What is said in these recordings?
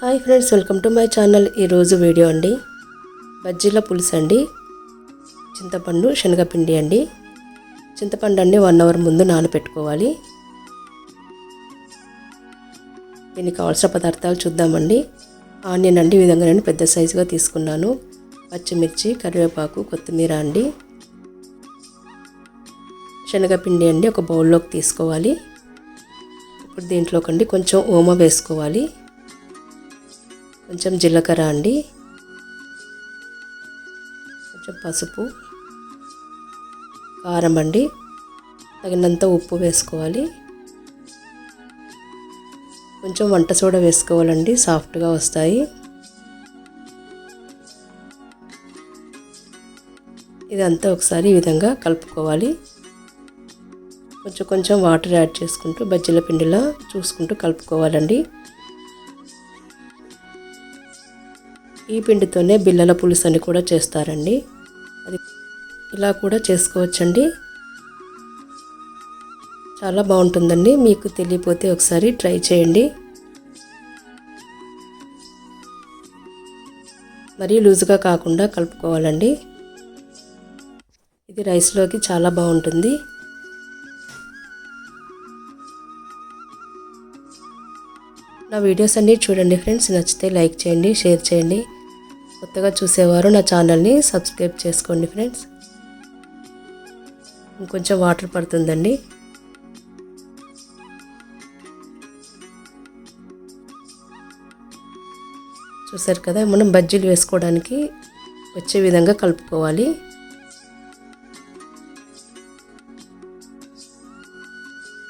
Hi friends welcome to my channel. ఈరోజు video అండి. బజ్జీల పులుసు అండి. చింతపండు శనగపిండి అండి. చింతపండు అండి వన్ అవర్ ముందు నానబెట్టుకోవాలి దీనికి కావాల్సిన పదార్థాలు చూద్దామండి. ఆనియన్ అండి ఈ విధంగా నేను పెద్ద సైజుగా తీసుకున్నాను. పచ్చిమిర్చి కరివేపాకు కొత్తిమీర అండి. శనగపిండి అండి ఒక బౌల్లోకి తీసుకోవాలి. ఇప్పుడు దీంట్లోకండి కొంచెం ఓమ వేసుకోవాలి. కొంచెం జీలకర్ర అండి. కొంచెం పసుపు కారం అండి. తగినంత ఉప్పు వేసుకోవాలి. కొంచెం వంట సోడా వేసుకోవాలండి సాఫ్ట్గా వస్తాయి. ఇదంతా ఒకసారి ఈ విధంగా కలుపుకోవాలి. కొంచెం కొంచెం వాటర్ యాడ్ చేసుకుంటూ బజ్జీల పిండిలా చూసుకుంటూ కలుపుకోవాలండి. ఈ పిండితోనే బిల్లల పులుసు అని కూడా చేస్తారండి. అది ఇలా కూడా చేసుకోవచ్చండి. చాలా బాగుంటుందండి. మీకు తెలియపోతే ఒకసారి ట్రై చేయండి. మరీ లూజుగా కాకుండా కలుపుకోవాలండి. ఇది రైస్లోకి చాలా బాగుంటుంది. నా వీడియోస్ అన్నీ చూడండి ఫ్రెండ్స్. నచ్చితే లైక్ చేయండి షేర్ చేయండి. కొత్తగా చూసేవారు నా ఛానల్ని సబ్స్క్రైబ్ చేసుకోండి ఫ్రెండ్స్. ఇంకొంచెం వాటర్ పడుతుందండి. చూసారు కదా మనం బజ్జీలు వేసుకోవడానికి వచ్చే విధంగా కలుపుకోవాలి.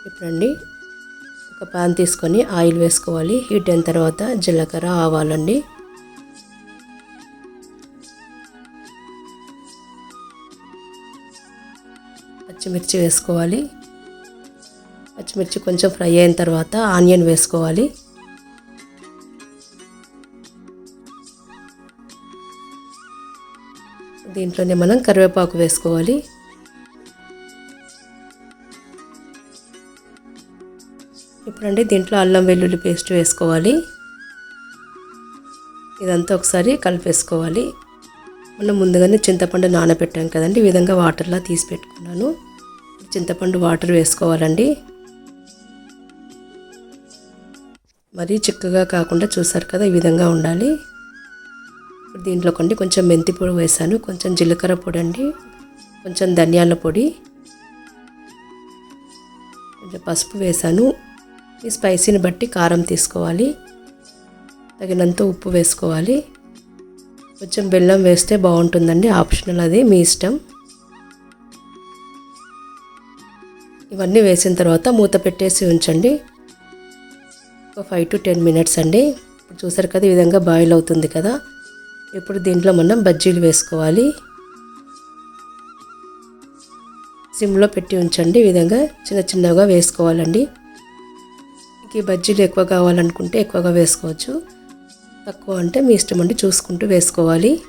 ఇప్పుడండి ఒక పాన్ తీసుకొని ఆయిల్ వేసుకోవాలి. హీట్ అయిన తర్వాత జీలకర్ర ఆవాలండి. పచ్చిమిర్చి వేసుకోవాలి. పచ్చిమిర్చి కొంచెం ఫ్రై అయిన తర్వాత ఆనియన్ వేసుకోవాలి. దీంట్లోనే మనం కరివేపాకు వేసుకోవాలి. ఇప్పుడండి దీంట్లో అల్లం వెల్లుల్లి పేస్ట్ వేసుకోవాలి. ఇదంతా ఒకసారి కలిపేసుకోవాలి. మనం ముందుగానే చింతపండు నానబెట్టాం కదండి ఈ విధంగా వాటర్లా తీసి పెట్టుకున్నాను. చింతపండు వాటర్ వేసుకోవాలండి. మరీ చిక్కగా కాకుండా చూసారు కదా ఈ విధంగా ఉండాలి. దీంట్లో కొండి కొంచెం మెంతి పొడి వేసాను. కొంచెం జీలకర్ర పొడి అండి. కొంచెం ధనియాల పొడి. కొంచెం పసుపు వేసాను. ఈ స్పైసీని బట్టి కారం తీసుకోవాలి. తగినంత ఉప్పు వేసుకోవాలి. కొంచెం బెల్లం వేస్తే బాగుంటుందండి. ఆప్షనల్ అది మీ ఇష్టం. ఇవన్నీ వేసిన తర్వాత మూత పెట్టేసి ఉంచండి. ఒక ఫైవ్ టు టెన్ మినిట్స్ అండి. ఇప్పుడు చూసారు కదా ఈ విధంగా బాయిల్ అవుతుంది కదా. ఇప్పుడు దీంట్లో మనం బజ్జీలు వేసుకోవాలి. సిమ్లో పెట్టి ఉంచండి. ఈ విధంగా చిన్న చిన్నగా వేసుకోవాలండి. ఈ బజ్జీలు ఎక్కువ కావాలనుకుంటే ఎక్కువగా వేసుకోవచ్చు. తక్కువ అంటే మీ ఇష్టం అండి చూసుకుంటూ వేసుకోవాలి.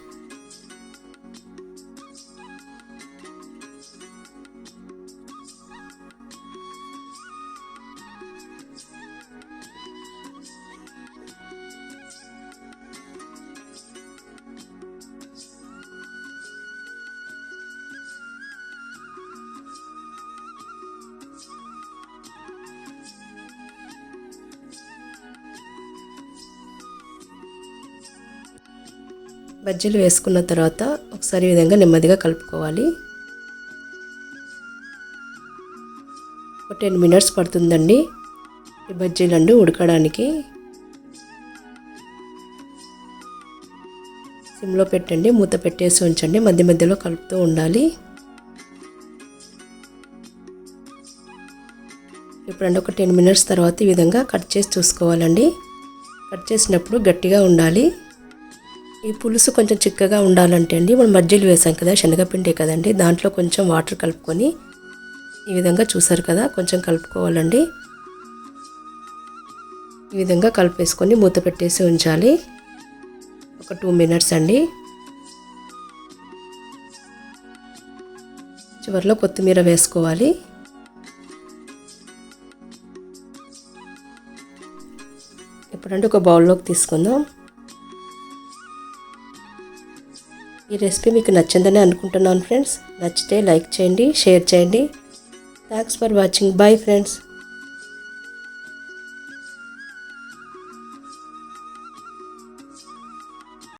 బజ్జీలు వేసుకున్న తర్వాత ఒకసారి ఈ విధంగా నెమ్మదిగా కలుపుకోవాలి. ఒక టెన్ మినిట్స్ పడుతుందండి. ఈ బజ్జీలండి ఉడకడానికి సిమ్లో పెట్టండి మూత పెట్టేసి ఉంచండి మధ్య మధ్యలో కలుపుతూ ఉండాలి. ఇప్పుడండి ఒక టెన్ మినిట్స్ తర్వాత ఈ విధంగా కట్ చేసి చూసుకోవాలండి. కట్ చేసినప్పుడు గట్టిగా ఉండాలి. ఈ పులుసు కొంచెం చిక్కగా ఉండాలంటే అండి మనం మజ్జిలు వేసాం కదా శనగపిండే కదండి దాంట్లో కొంచెం వాటర్ కలుపుకొని ఈ విధంగా చూసారు కదా కొంచెం కలుపుకోవాలండి. ఈ విధంగా కలిపేసుకొని మూత పెట్టేసి ఉంచాలి. ఒక టూ మినిట్స్ అండి. చివరిలో కొత్తిమీర వేసుకోవాలి. ఇప్పుడంటే ఒక బౌల్లోకి తీసుకుందాం. ఈ రెసిపీ మీకు నచ్చిందని అనుకుంటున్నాను ఫ్రెండ్స్. నచ్చితే లైక్ చేయండి షేర్ చేయండి. Thanks for watching. Bye friends.